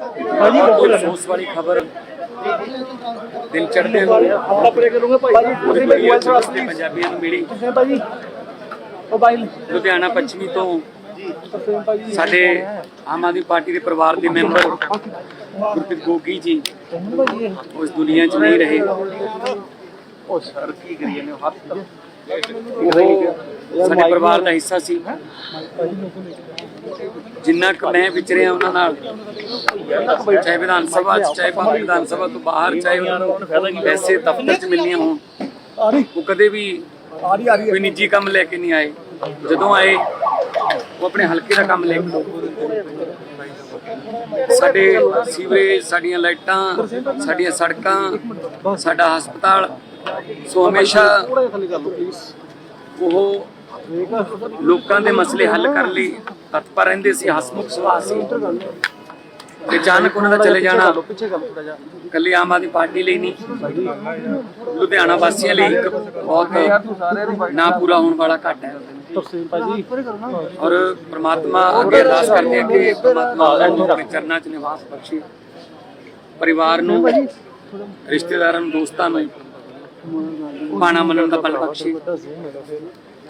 ਭਾਜੀ ਕੋਈ ਅਫਸੋਸ ਵਾਲੀ ਖਬਰ ਦਿਨ ਚੜ੍ਹਦੇ ਨੂੰ ਆਪਣਾ ਪਰੇ ਕਰੂੰਗਾ ਭਾਈ। ਉਹਦੇ ਮੋਬਾਈਲ ਥੋੜਾ ਪੰਜਾਬੀਆਂ ਨੂੰ ਮਿਲੀ। ਕਿੱਥੇ ਭਾਜੀ ਮੋਬਾਈਲ ਲੁਧਿਆਣਾ ਪੱਛਮੀ ਤੋਂ ਸਾਡੇ ਆਮ ਆਦਮੀ ਪਾਰਟੀ ਦੇ ਪਰਿਵਾਰ ਦੇ ਮੈਂਬਰ ਗੁਰਪ੍ਰੀਤ ਗੋਗੀ ਜੀ ਇਸ ਦੁਨੀਆ 'ਚ ਨਹੀਂ ਰਹੇ। ਉਹ ਸਰ ਕੀ ਕਰੀਏ ਨੇ ਹੱਥ ਉਹ ਸਾਡੇ ਪਰਿਵਾਰ ਦਾ ਹਿੱਸਾ ਸੀ। ਜਿੰਨਾ ਕੁ ਮੈਂ ਵਿਚਰਿਆ ਉਹਨਾਂ ਨਾਲ ਚਾਹੇ ਵਿਧਾਨ ਸਭਾ 'ਚ, ਚਾਹੇ ਬਾਹਰ ਵਿਧਾਨ ਸਭਾ ਤੋਂ ਬਾਹਰ, ਚਾਹੇ ਉਹਨਾਂ ਨੂੰ ਵੈਸੇ ਦਫ਼ਤਰ 'ਚ ਮਿਲਣੀਆਂ ਹੋਣ, ਉਹ ਕਦੇ ਵੀ ਕੋਈ ਨਿੱਜੀ ਕੰਮ ਲੈ ਕੇ ਨਹੀਂ ਆਏ। ਜਦੋਂ ਆਏ, ਉਹ ਆਪਣੇ ਹਲਕੇ ਦਾ ਕੰਮ ਲੈ ਕੇ ਸਾਡੇ ਸੀਵਰੇਜ, ਸਾਡੀਆਂ ਲਾਈਟਾਂ, ਸਾਡੀਆਂ ਸੜਕਾਂ, ਸਾਡਾ ਹਸਪਤਾਲ, ਸੋ ਹਮੇਸ਼ਾ ਉਹ ਲੋਕਾਂ ਦੇ ਮਸਲੇ ਹੱਲ ਕਰਨ ਲਈ ਤਤਪਰ ਰਹਿੰਦੇ ਸੀ, ਹਸਮੁਖ ਸੁਭਾਅ ਸੀ। ਤੇ ਅਚਾਨਕ ਉਹਨਾਂ ਦਾ ਚਲੇ ਜਾਣਾ ਕੱਲੀ ਆਮ ਆਦਮੀ ਪਾਰਟੀ ਲਈ ਨਹੀਂ, ਲੁਧਿਆਣਾ ਵਾਸੀਆਂ ਲਈ ਇੱਕ ਬਹੁਤ ਨਾ ਪੂਰਾ ਹੋਣ ਵਾਲਾ ਘਾਟਾ ਹੈ। ਔਰ ਪ੍ਰਮਾਤਮਾ ਅੱਗੇ ਅਰਦਾਸ ਕਰਦੇ ਹਾਂ ਕਿ ਪ੍ਰਮਾਤਮਾ ਉਹਨਾਂ ਨੂੰ ਆਪਣੇ ਚਰਨਾਂ 'ਚ ਨਿਵਾਸ ਬਖਸ਼ੇ। ਪਰਿਵਾਰ ਨੂੰ, ਰਿਸ਼ਤੇਦਾਰਾਂ ਨੂੰ, ਦੋਸਤਾਂ ਨੂੰ ਪਾਣਾ ਮੰਨਣ ਦਾ ਬਲ ਬਖਸ਼ੇ।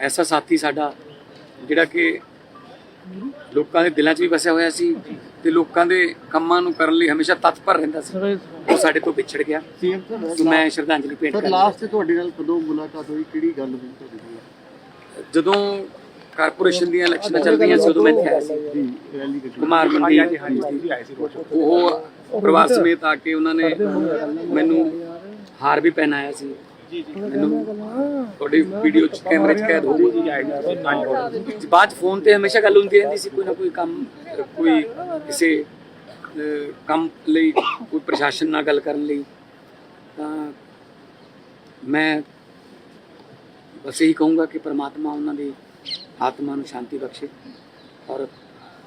ਐਸਾ ਸਾਥੀ ਸਾਡਾ ਜਿਹੜਾ ਕਿ ਲੋਕਾਂ ਦੇ ਦਿਲਾਂ 'ਚ ਵੀ ਵਸਿਆ ਹੋਇਆ ਸੀ ਤੇ ਲੋਕਾਂ ਦੇ ਕੰਮਾਂ ਨੂੰ ਕਰਨ ਲਈ ਹਮੇਸ਼ਾ ਤਤਪਰ ਰਹਿੰਦਾ ਸੀ। ਉਹ ਸਾਡੇ ਤੋਂ ਵਿਛੜ ਗਿਆ। ਸੋ ਮੈਂ ਸ਼ਰਧਾਂਜਲੀ ਭੇਂਟ ਕਰਦਾ ਲਾਸਟ ਤੇ ਤੁਹਾਡੇ ਨਾਲ ਕਦੋਂ ਮੁਲਾਕਾਤ ਹੋਈ? ਕਿਹੜੀ ਗੱਲ ਹੋਈ ਤੁਹਾਡੀ ਨਾਲ? ਜਦੋਂ ਕਾਰਪੋਰੇਸ਼ਨ ਦੀਆਂ ਇਲੈਕਸ਼ਨਾਂ ਚੱਲ ਰਹੀਆਂ ਸੀ ਉਦੋਂ ਮੈਂ ਇੱਥੇ ਆਇਆ ਸੀ। ਜੀ ਰੈਲੀ ਗੱਡੀ ਕੁਮਾਰ ਮੰਡੀ। ਉਹ ਪਰਿਵਾਰ ਸਮੇਤ ਆ ਕੇ ਉਹਨਾਂ ਨੇ ਮੈਨੂੰ ਹਾਰ ਵੀ ਪਹਿਨਾਇਆ ਸੀ। ਮੈਨੂੰ ਤੁਹਾਡੀ ਵੀਡੀਓ ਚ ਕੈਮਰੇ ਚ ਕੈਦ ਹੋ ਗਈ ਬਾਅਦ ਚ ਫੋਨ ਤੇ ਹਮੇਸ਼ਾ ਗੱਲ ਹੁੰਦੀ ਰਹਿੰਦੀ ਸੀ ਕੋਈ ਨਾ ਕੋਈ ਕੰਮ ਕੋਈ ਕਿਸੇ ਕੰਮ ਲਈ ਕੋਈ ਪ੍ਰਸ਼ਾਸਨ ਨਾਲ ਗੱਲ ਕਰਨ ਲਈ। ਤਾਂ ਮੈਂ ਬਸ ਇਹੀ ਕਹੂੰਗਾ ਕਿ ਪ੍ਰਮਾਤਮਾ ਉਹਨਾਂ ਦੀ ਆਤਮਾ ਨੂੰ ਸ਼ਾਂਤੀ ਬਖਸ਼ੇ ਔਰ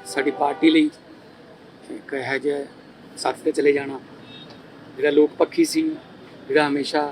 ਸਾਡੀ ਪਾਰਟੀ ਲਈ ਇੱਕ ਇਹੋ ਜਿਹਾ ਸਾਥ ਤੇ ਚਲੇ ਜਾਣਾ। ਜਿਹੜਾ ਲੋਕ ਪੱਖੀ ਸੀ ਜਿਹੜਾ ਹਮੇਸ਼ਾ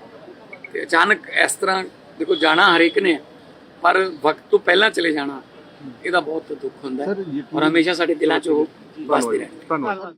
ਤੇ ਅਚਾਨਕ ਇਸ ਤਰ੍ਹਾਂ ਦੇਖੋ ਜਾਣਾ ਹਰੇਕ ਨੇ ਪਰ ਵਕਤ ਤੋਂ ਪਹਿਲਾਂ ਚਲੇ ਜਾਣਾ ਇਹਦਾ ਬਹੁਤ ਦੁੱਖ ਹੁੰਦਾ ਹੈ ਔਰ ਹਮੇਸ਼ਾ ਸਾਡੇ ਦਿਲਾਂ 'ਚ ਉਹ ਵਸਦੇ ਧੰਨਵਾਦ।